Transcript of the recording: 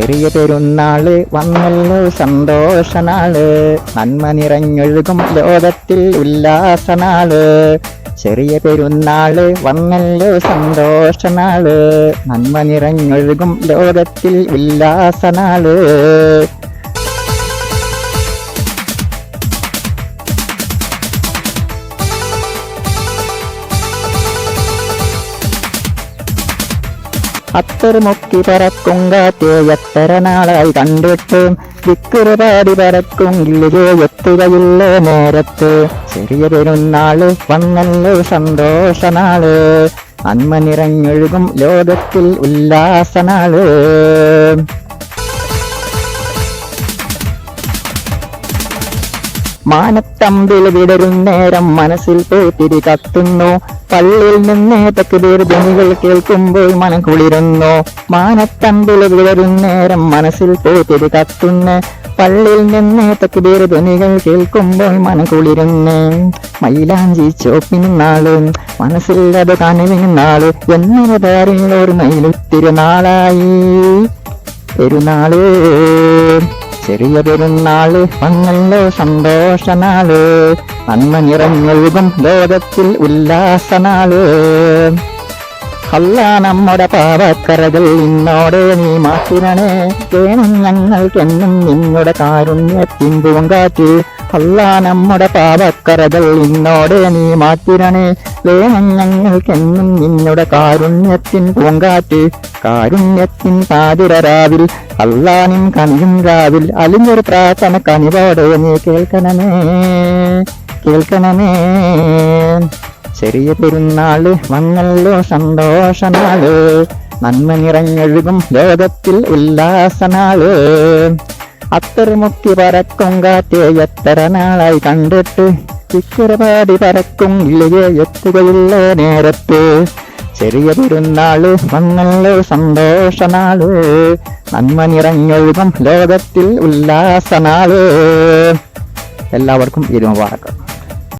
ചെറിയ പെരുന്നാൾ വന്നല്ലോ സന്തോഷനാൾ. നന്മ നിറഞ്ഞൊഴുകും ലോകത്തിൽ ഉല്ലാസനാൾ. ചെറിയ പെരുന്നാൾ വന്നല്ലോ സന്തോഷനാൾ. നന്മ നിറഞ്ഞൊഴുകും ലോകത്തിൽ ഉല്ലാസനാൾ. അത്തറുമൊക്കി പറക്കും കാറ്റേ എത്ര നാളായി കണ്ടിട്ട്? വിക്കുറുപാടി പറക്കും ഇല്ലേ എത്തുകയില്ല നേരത്ത്. ചെറിയ പെരുന്നാൾ വന്നല്ലോ സന്തോഷനാൾ. നിറഞ്ഞൊഴുകും ലോകത്തിൽ ഉല്ലാസനാൾ. മാനത്തമ്പിൽ വിടരും നേരം മനസ്സിൽ പേത്തിരി കത്തുന്നു. പള്ളിയിൽ നിന്നേ തക്കുതീർ ധ്വനികൾ കേൾക്കുമ്പോൾ മനം കുളിരുന്നു. മാനത്തമ്പിൽ വിടരും നേരം മനസ്സിൽ പേത്തിരി കത്തുന്നു. പള്ളിയിൽ നിന്നേ തക്കുതീർ ധ്വനികൾ കേൾക്കുമ്പോൾ മനം കുളിരുന്നു. മൈലാഞ്ചി ചോപ്പിന് നാൾ മനസ്സിൽ അത് കനവിന് നാൾ എന്നിവ ധാരിൽ ഒരു മയിലുത്തിരുനാളായി പെരുന്നാൾ. ചെറിയ പെരുന്നാൾ വന്നല്ലോ സന്തോഷനാൾ നന്മ നിറഞ്ഞൊഴുകും ലോകത്തിൽ ഉല്ലാസനാൾ. അല്ല നമ്മുടെ പാവക്കരകൾ നിന്നോടെ നീ മാറ്റിരണേ വേണം ഞങ്ങൾക്കെന്നും നിങ്ങളുടെ കാരുണ്യത്തിൻ പൂങ്കാറ്റ് അല്ല നമ്മുടെ പാവക്കരകൾ നിന്നോടെ നീ മാറ്റിരണേ വേണം ഞങ്ങൾക്കെന്നും നിങ്ങളുടെ കാരുണ്യത്തിൻ പൂങ്കാറ്റ് കാരുണ്യത്തിൻ പാതിരരാവിൽ അല്ലാനും കനിയും രാവിൽ. അലിഞ്ഞൊരു പ്രാർത്ഥന കനിവോടെ നീ കേൾക്കണമേ. കേൾക്കണമേ. ചെറിയ പെരുന്നാൾ വന്നല്ലോ സന്തോഷനാൾ നന്മ നിറഞ്ഞൊഴുകും ലോകത്തിൽ ഉല്ലാസനാൾ. അത്തറുമുക്കി പറക്കും കാറ്റേ എത്ര നാളായി കണ്ടിട്ട്? ചിക്കരപാടി പറക്കും ഇല്ലേ എത്തുകയില്ല നേരത്ത്. ചെറിയ പെരുന്നാൾ വന്നല്ലോ സന്തോഷനാൾ നന്മ നിറഞ്ഞൊഴുകും ലോകത്തിൽ ഉല്ലാസനാൾ. എല്ലാവർക്കും ഇത് മുബാറക്ക്